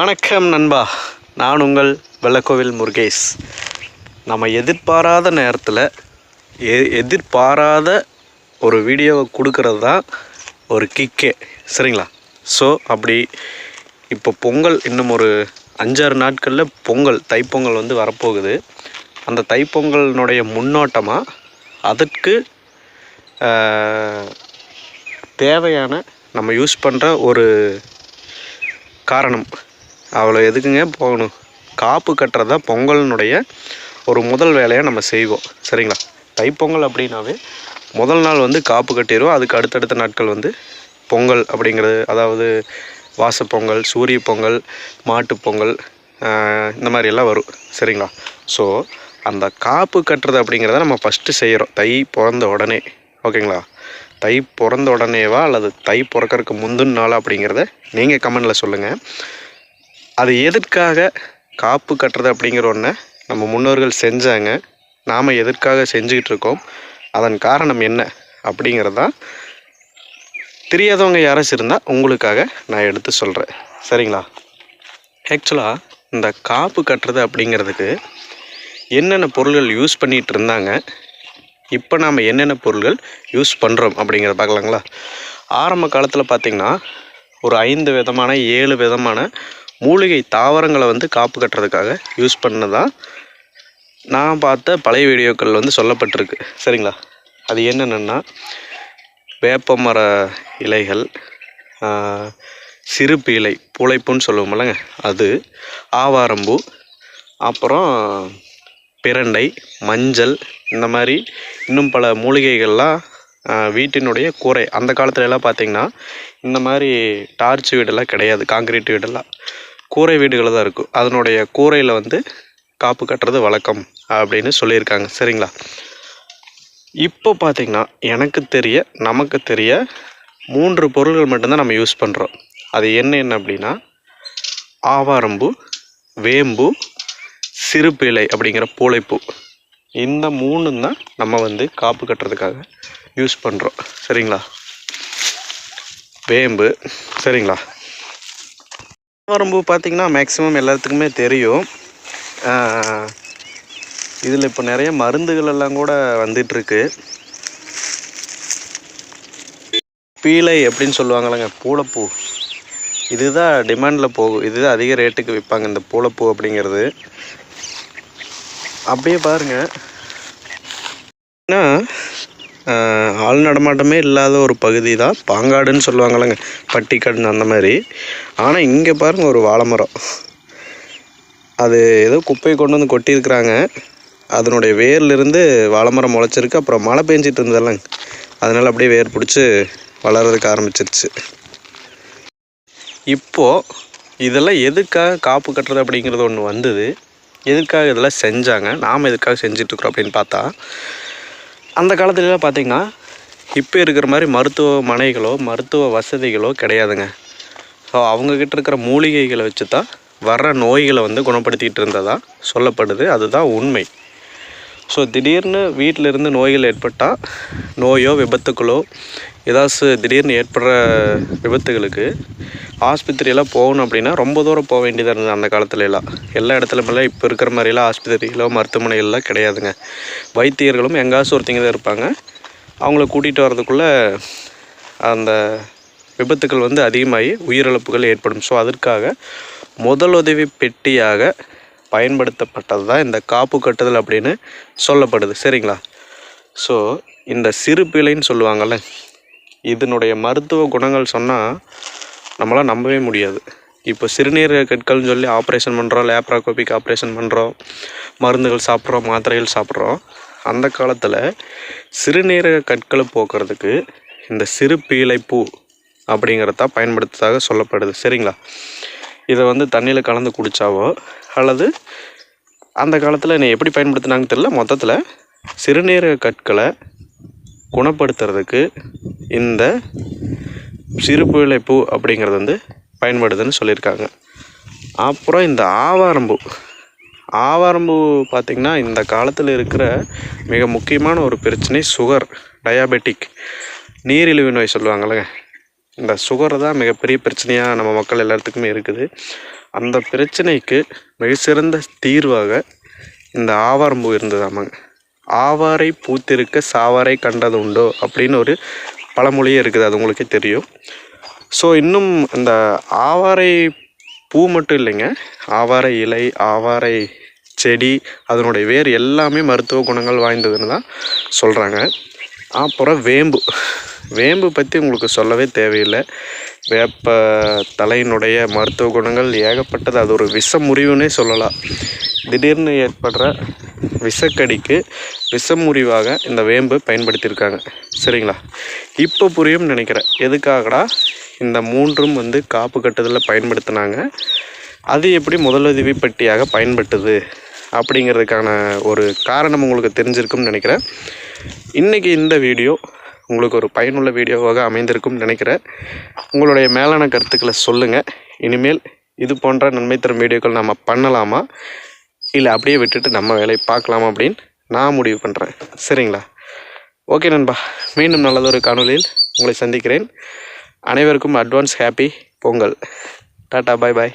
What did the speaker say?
வணக்கம் நண்பா. நான் உங்கள் வெள்ளக்கோவில் முருகேஷ். நம்ம எதிர்பாராத நேரத்தில் எ எதிர்பாராத ஒரு வீடியோவை கொடுக்கறது தான் ஒரு கிக்கே சரிங்களா? ஸோ அப்படி இப்போ பொங்கல் இன்னும் ஒரு அஞ்சாறு நாட்களில் பொங்கல் தைப்பொங்கல் வந்து வரப்போகுது. அந்த தைப்பொங்கலினுடைய முன்னோட்டமாக அதற்கு தேவையான நம்ம யூஸ் பண்ணுற ஒரு காரணம். அவ்வளோ எதுக்குங்க? போகணும். காப்பு கட்டுறது தான் பொங்கலினுடைய ஒரு முதல் வேலையை நம்ம செய்வோம். சரிங்களா? தைப்பொங்கல் அப்படின்னாவே முதல் நாள் வந்து காப்பு கட்டிடுவோம். அதுக்கு அடுத்தடுத்த நாட்கள் வந்து பொங்கல் அப்படிங்கிறது அதாவது வாசப்பொங்கல் சூரிய பொங்கல் மாட்டுப்பொங்கல் இந்த மாதிரியெல்லாம் வரும். சரிங்களா? ஸோ அந்த காப்பு கட்டுறது அப்படிங்கிறத நம்ம ஃபஸ்ட்டு செய்கிறோம் தை பிறந்த உடனே. ஓகேங்களா? தை பிறந்த உடனேவா அல்லது தை பிறக்கறதுக்கு முந்தின நாள் அப்படிங்கிறத நீங்கள் கமெண்டில் சொல்லுங்கள் அது எதற்காக காப்பு கட்டுறது அப்படிங்கிற ஒன்றை நம்ம முன்னோர்கள் செஞ்சாங்க. நாம் எதற்காக செஞ்சுக்கிட்டு இருக்கோம்? அதன் காரணம் என்ன? அப்படிங்கிறது தான் தெரியாதவங்க யாராச்சும் இருந்தால் உங்களுக்காக நான் எடுத்து சொல்கிறேன் சரிங்களா? ஆக்சுவலாக இந்த காப்பு கட்டுறது அப்படிங்கிறதுக்கு என்னென்ன பொருள்கள் யூஸ் பண்ணிகிட்டு இருந்தாங்க? இப்போ நாம் என்னென்ன பொருள்கள் யூஸ் பண்ணுறோம் அப்படிங்கிறத பார்க்கலாங்களா? ஆரம்ப காலத்தில் பார்த்திங்கன்னா ஒரு ஐந்து விதமான ஏழு விதமான மூலிகை தாவரங்களை வந்து காப்பு கட்டுறதுக்காக யூஸ் பண்ணதான் நான் பார்த்த பழைய வீடியோக்கள் வந்து சொல்லப்பட்டிருக்கு. சரிங்களா? அது என்னென்னா வேப்ப மர இலைகள் சிறுப்பு இலை புழைப்புன்னு சொல்லுவோம்லங்க அது ஆவாரம்பூ அப்புறம் பிரண்டை மஞ்சள் இந்த மாதிரி இன்னும் பல மூலிகைகள்லாம் வீட்டினுடைய கூரை. அந்த காலத்துல எல்லாம் இந்த மாதிரி டார்ச் வீடெல்லாம் கிடையாது காங்கிரீட் வீடெல்லாம். கூரை வீடுகள் தான் இருக்கும். அதனுடைய கூரையில் வந்து காப்பு கட்டுறது வழக்கம் அப்படின்னு சொல்லியிருக்காங்க. சரிங்களா? இப்போ பார்த்தீங்கன்னா எனக்கு தெரிய நமக்கு தெரிய மூன்று பொருள்கள் மட்டும்தான் நம்ம யூஸ் பண்ணுறோம் அது என்ன என்ன அப்படின்னா ஆவாரம்பூ வேம்பு சிறுப்பு இலை அப்படிங்கிற பூளைப்பூ. இந்த மூணும் தான் நம்ம வந்து காப்பு கட்டுறதுக்காக யூஸ் பண்ணுறோம் சரிங்களா? வேம்பு. சரிங்களா? ஆவாரம்பூ பார்த்திங்கன்னா மேக்ஸிமம் எல்லாத்துக்குமே தெரியும். இதில் இப்போ நிறைய மருந்துகள் எல்லாம் கூட வந்துட்டுருக்கு. பீலை அப்படின்னு சொல்லுவாங்களேங்க பூளைப்பூ. இதுதான் டிமாண்டில் போகும் இதுதான் அதிக ரேட்டுக்கு விற்பாங்க இந்த பூளைப்பூ அப்படிங்கிறது. அப்படியே பாருங்கள் ஏன்னா ஆள் நடமாட்டமே இல்லாத ஒரு பகுதி தான். பாங்காடுன்னு சொல்லுவாங்கல்லங்க பட்டிக்காடுன்னு அந்த மாதிரி. ஆனால் இங்கே பாருங்கள் ஒரு வாழை மரம். அது ஏதோ குப்பையை கொண்டு வந்து கொட்டியிருக்கிறாங்க. அதனுடைய வேர்லேருந்து வாழைமரம் முளைச்சிருக்கு. அப்புறம் மழை பெஞ்சிட்டு இருந்ததெல்லாம் அதனால் அப்படியே வேர் பிடிச்சி வளர்கிறதுக்கு ஆரம்பிச்சிருச்சு. இப்போது இதெல்லாம் எதுக்காக காப்பு கட்டுறது அப்படிங்கிறது ஒன்று வந்தது. எதுக்காக இதெல்லாம் செஞ்சாங்க? நாம் எதுக்காக செஞ்சிட்ருக்குறோம் அப்படின்னு பார்த்தா அந்த காலத்துலலாம் பார்த்திங்கன்னா இப்போ இருக்கிற மாதிரி மருத்துவமனைகளோ மருத்துவ வசதிகளோ கிடையாதுங்க. ஸோ அவங்கக்கிட்ட இருக்கிற மூலிகைகளை வச்சு தான் வர்ற நோய்களை வந்து குணப்படுத்திகிட்டு இருந்ததாக சொல்லப்படுது. அதுதான் உண்மை. ஸோ திடீர்னு வீட்டில் இருந்து நோய்கள் ஏற்பட்டால் நோயோ விபத்துக்களோ ஏதாச்சும் திடீர்னு ஏற்படுற விபத்துகளுக்கு ஆஸ்பத்திரியெல்லாம் போகணும் அப்படின்னா ரொம்ப தூரம் போக வேண்டியதாக இருந்தது அந்த காலத்துலலாம் எல்லா இடத்துலமெல்லாம் இப்போ இருக்கிற மாதிரிலாம் ஆஸ்பத்திரிகளோ மருத்துவமனைகள்லாம் கிடையாதுங்க. வைத்தியர்களும் எங்காச்சும் ஒருத்தங்க தான் இருப்பாங்க. அவங்கள கூட்டிகிட்டு வரதுக்குள்ளே அந்த விபத்துக்கள் வந்து அதிகமாகி உயிரிழப்புகள் ஏற்படும். ஸோ அதற்காக முதலுதவி பெட்டியாக பயன்படுத்தப்பட்டது தான் இந்த காப்பு கட்டுதல் அப்படின்னு சொல்லப்படுது. சரிங்களா? ஸோ இந்த சிறு பிழைன்னு சொல்லுவாங்கள்ல இதனுடைய மருத்துவ குணங்கள் சொன்னால் நம்மளால் நம்பவே முடியாது. இப்போ சிறுநீரக கற்கள்னு சொல்லி ஆப்ரேஷன் பண்ணுறோம் லேப்ராகோபிக் ஆப்ரேஷன் பண்ணுறோம் மருந்துகள் சாப்பிட்றோம் மாத்திரைகள் சாப்பிட்றோம். அந்த காலத்தில் சிறுநீரக கற்களை போக்குறதுக்கு இந்த சிறு பீலைப்பூ அப்படிங்கிறத பயன்படுத்ததாக சொல்லப்படுது. சரிங்களா? இதை வந்து தண்ணியில் கலந்து குடித்தாவோ அல்லது அந்த காலத்தில் என்னை எப்படி பயன்படுத்தினாங்கன்னு தெரியல. மொத்தத்தில் சிறுநீரக கற்களை குணப்படுத்துறதுக்கு இந்த சிறுபுழைப்பூ அப்படிங்கிறது வந்து பயன்படுதுன்னு சொல்லியிருக்காங்க. அப்புறம் இந்த ஆவாரம்பூ ஆவாரம்பூ பார்த்திங்கன்னா இந்த காலத்தில் இருக்கிற மிக முக்கியமான ஒரு பிரச்சனை சுகர் டயாபெட்டிக் நீரிழிவு நோய் சொல்லுவாங்கள்ல இந்த சுகர் தான் மிகப்பெரிய பிரச்சனையாக நம்ம மக்கள் எல்லாத்துக்குமே இருக்குது. அந்த பிரச்சனைக்கு மிகச்சிறந்த தீர்வாக இந்த ஆவாரம்பூ இருந்ததாமாங்க. ஆவாரை பூத்திருக்க சாவாரை கண்டது உண்டோ அப்படின்னு ஒரு பழமொழியே இருக்குது அது உங்களுக்கே தெரியும். ஸோ இன்னும் இந்த ஆவாரை பூ மட்டும் இல்லைங்க. ஆவாரை இலை ஆவாரை செடி அதனுடைய வேர் எல்லாமே மருத்துவ குணங்கள் வாய்ந்ததுன்னு தான் சொல்கிறாங்க அப்புறம் வேம்பு. வேம்பு பற்றி உங்களுக்கு சொல்லவே தேவையில்லை. வேப்ப தலையினுடைய மருத்துவ குணங்கள் ஏகப்பட்டது. அது ஒரு விஷ முறிவுன்னே சொல்லலாம். திடீர்னு ஏற்படுற விஷக்கடிக்கு விஷமுறிவாக இந்த வேம்பு பயன்படுத்தியிருக்காங்க. சரிங்களா? இப்போ புரியும் நினைக்கிறேன். எதுக்காகடா? இந்த மூன்றும் வந்து காப்பு கட்டுதலில் பயன்படுத்தினாங்க. அது எப்படி முதலுதவி பெட்டியாக பயன்பட்டுது? அப்படிங்கிறதுக்கான ஒரு காரணம் உங்களுக்கு தெரிஞ்சிருக்கும்னு நினைக்கிறேன். இன்றைக்கி இந்த வீடியோ உங்களுக்கு ஒரு பயனுள்ள வீடியோவாக அமைந்திருக்கும்னு நினைக்கிறேன். உங்களுடைய மேலான கருத்துக்களை சொல்லுங்கள் இனிமேல் இது போன்ற நன்மை தரும் வீடியோக்கள் நம்ம பண்ணலாமா? இல்லை அப்படியே விட்டுட்டு நம்ம வேலையை பார்க்கலாமா அப்படின்னு நான் முடிவு பண்ணுறேன் சரிங்களா? ஓகே நண்பா மீண்டும் நல்லதொரு காணொலியில் உங்களை சந்திக்கிறேன். அனைவருக்கும் advance happy Pongal. Tata bye bye